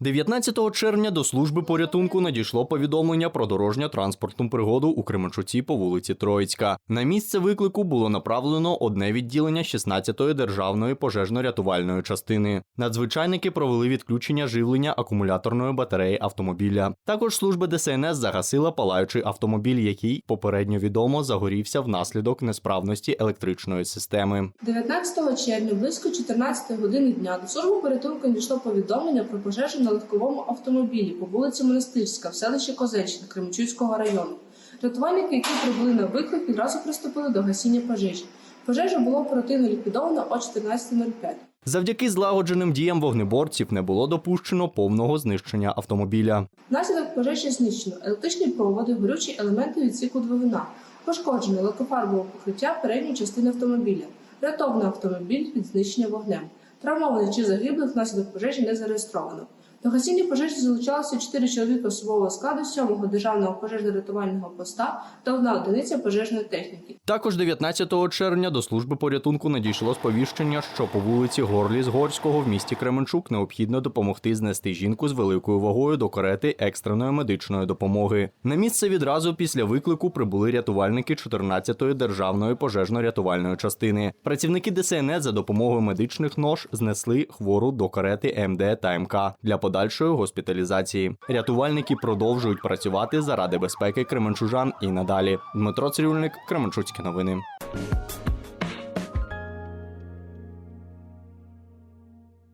19 червня до служби порятунку надійшло повідомлення про дорожньо-транспортну пригоду у Кременчуці по вулиці Троїцька. На місце виклику було направлено одне відділення 16-ї державної пожежно-рятувальної частини. Надзвичайники провели відключення живлення акумуляторної батареї автомобіля. Також служба ДСНС загасила палаючий автомобіль, який попередньо відомо загорівся внаслідок несправності електричної системи. 19 червня близько 14 години дня до служби порятунку надійшло повідомлення про пожежу на легковому автомобілі по вулиці Монастирська в селищі Козельщина Кременчуцького району. Рятувальники, які прибули на виклик, відразу приступили до гасіння пожежі. Пожежа була оперативно ліквідована о 14.05. Завдяки злагодженим діям вогнеборців не було допущено повного знищення автомобіля. Внаслідок пожежі знищено електричні проводи, горючі елементи відсіку двигуна, пошкоджено лакофарбове покриття передньої частини автомобіля, врятовано автомобіль від знищення вогнем. Травмованих чи загиблих внаслідок пожежі не зареєстровано. До гасіння пожежі залучалося 4 чоловіка особового складу 7-го державного пожежно-рятувального поста та одна одиниця пожежної техніки. Також 19 червня до служби порятунку надійшло сповіщення, що по вулиці Горліс Горського в місті Кременчук необхідно допомогти знести жінку з великою вагою до карети екстреної медичної допомоги. На місце відразу після виклику прибули рятувальники 14-ї державної пожежно-рятувальної частини. Працівники ДСНС за допомогою медичних нож знесли хвору до карети МД та МК для подальшої госпіталізації. Рятувальники продовжують працювати заради безпеки кременчужан і надалі. Дмитро Цирюльник, Кременчуцькі новини.